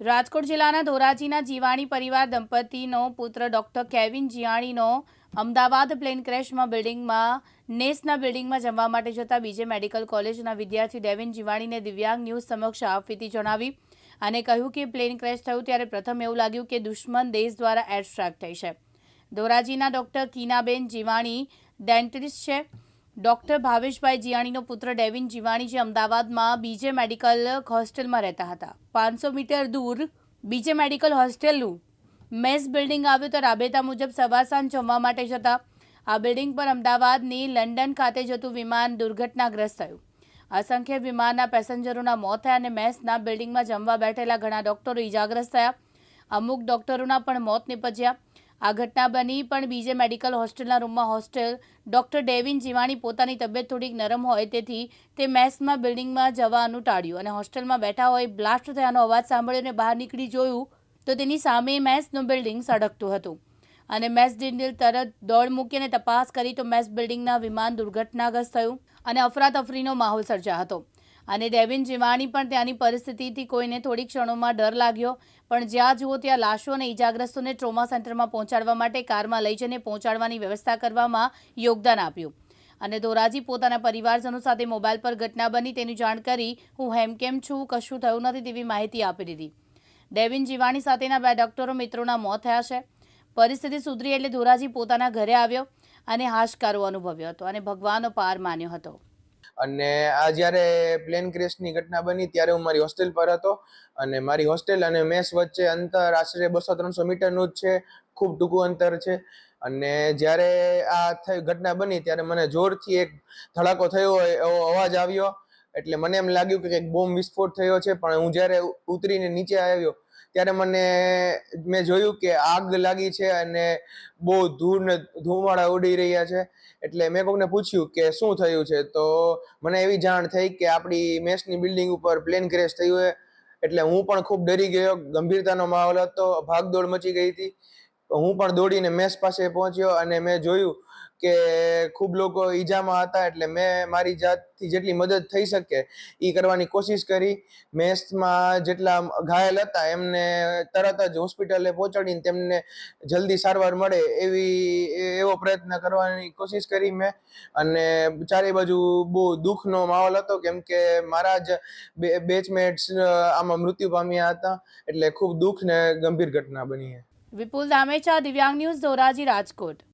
રાજકોટ જિલ્લાના ધોરાજીના જીવાણી પરિવાર દંપતીનો પુત્ર ડોક્ટર કેવિન જીયાણીનો અમદાવાદ પ્લેન ક્રેશમાં બિલ્ડિંગમાં, નેસના બિલ્ડિંગમાં જમવા માટે જતા બીજે મેડિકલ કોલેજના વિદ્યાર્થી ડેવિન જીવાણીને દિવ્યાંગ ન્યૂઝ સમક્ષ આપવીતી જણાવી અને કહ્યું કે પ્લેન ક્રેશ થયું ત્યારે પ્રથમ એવું લાગ્યું કે દુશ્મન દેશ દ્વારા એર સ્ટ્રાઇક થઈ છે. ધોરાજીના ડોક્ટર કીનાબેન જીવાણી ડેન્ટિસ્ટ છે. ડોક્ટર ભાવેશભાઈ જીયાણીનો પુત્ર ડેવિન જીવાણી જે અમદાવાદમાં બીજે મેડિકલ હોસ્ટેલમાં રહેતા હતા. પાંચસો મીટર દૂર બીજે મેડિકલ હોસ્ટેલનું મેસ બિલ્ડિંગ આવ્યું તો રાબેતા મુજબ સવાર સાંજ જમવા માટે જતા. આ બિલ્ડિંગ પર અમદાવાદની લંડન ખાતે જતું વિમાન દુર્ઘટનાગ્રસ્ત થયું. અસંખ્ય વિમાનના પેસેન્જરોના મોત થયા અને મેસના બિલ્ડિંગમાં જમવા બેઠેલા ઘણા ડોક્ટરો ઇજાગ્રસ્ત થયા. અમુક ડોક્ટરોના પણ મોત નીપજ્યા. આ ઘટના બની, પણ બીજે મેડિકલ હોસ્ટેલના રૂમમાં હોસ્ટેલ ડોક્ટર ડેવિન જીવાણી પોતાની તબિયત થોડીક નરમ હોય, તેથી તે મેસમાં બિલ્ડિંગમાં જવાનું ટાળ્યું અને હોસ્ટેલમાં બેઠા હોય, બ્લાસ્ટ થયાનો અવાજ સાંભળ્યો અને બહાર નીકળી જોયું, તો તેની સામે મેસનું બિલ્ડિંગ સળગતું હતું. અને મેસ ડિન્ડિલ તરત દોડ મૂકીને તપાસ કરી, તો મેસ બિલ્ડિંગના વિમાન દુર્ઘટનાગ્રસ્ત થયું અને અફરાતફરીનો માહોલ સર્જા હતો. અને ડેવિન જીવાણી પણ ત્યાંની પરિસ્થિતિથી કોઈને થોડી ક્ષણોમાં ડર લાગ્યો. પણ જ્યાં જુઓ ત્યાં લાશો અને ઇજાગ્રસ્તોને ટ્રોમા સેન્ટરમાં પહોંચાડવા માટે કારમાં લઈ જઈને પહોંચાડવાની વ્યવસ્થા કરવામાં યોગદાન આપ્યું. અને ધોરાજી પોતાના પરિવારજનો સાથે મોબાઈલ પર ઘટના બની તેની જાણ કરી હું હેમકેમ છું, કશું થયું નથી તેવી માહિતી આપી દીધી. ડેવિન જીવાણી સાથેના બે ડોક્ટરો મિત્રોના મોત થયા છે. પરિસ્થિતિ સુધરી એટલે ધોરાજી પોતાના ઘરે આવ્યો અને હાશકારો અનુભવ્યો હતો અને ભગવાનનો પાર માન્યો હતો. અને આ જ્યારે પ્લેન ક્રેશની ઘટના બની ત્યારે હું મારી હોસ્ટેલ પર હતો અને મારી હોસ્ટેલ અને મેસ વચ્ચે અંતર આશરે બસો ત્રણસો મીટરનું જ છે, ખૂબ ટૂંકું અંતર છે. અને જ્યારે આ થઈ ઘટના બની ત્યારે મને જોરથી એક ધડાકો થયો હોય એવો અવાજ આવ્યો. એટલે મને એમ લાગ્યું કે કંઈક બોમ્બ વિસ્ફોટ થયો છે, પણ હું જ્યારે ઉતરીને નીચે આવ્યો ત્યારે મને, મેં જોયું કે આગ લાગી છે અને બહુ ધૂળ ને, ધુમાડા ઉડી રહ્યા છે. એટલે મેં કોકને પૂછ્યું કે શું થયું છે? તો મને એવી જાણ થઈ કે આપણી મેસની બિલ્ડિંગ ઉપર પ્લેન ક્રેશ થયું એટલે હું પણ ખૂબ ડરી ગયો. ગંભીરતાનો માહોલ હતો. ભાગદોડ મચી ગઈ હતી. હું પણ દોડીને મેસ પાસે પહોંચ્યો અને મેં જોયું કે ખૂબ લોકો ઈજામાં હતા એટલે મેં મારી જાતથી જેટલી મદદ થઈ શકે એ કરવાની કોશિશ કરી. મેસમાં જેટલા ઘાયલ હતા એમને તરત જ હોસ્પિટલે પહોંચાડીને તેમને જલ્દી સારવાર મળે એવી એવો પ્રયત્ન કરવાની કોશિશ કરી મેં. અને ચારે બાજુ બહુ દુઃખનો માહોલ હતો કેમ કે મારા જ બેચમેટ્સ આમાં મૃત્યુ પામ્યા હતા એટલે ખૂબ દુઃખ ને ગંભીર ઘટના બની વિપુલ ધામેચા દિવ્યાંગ ન્યૂઝ ધોરાજી રાજકોટ.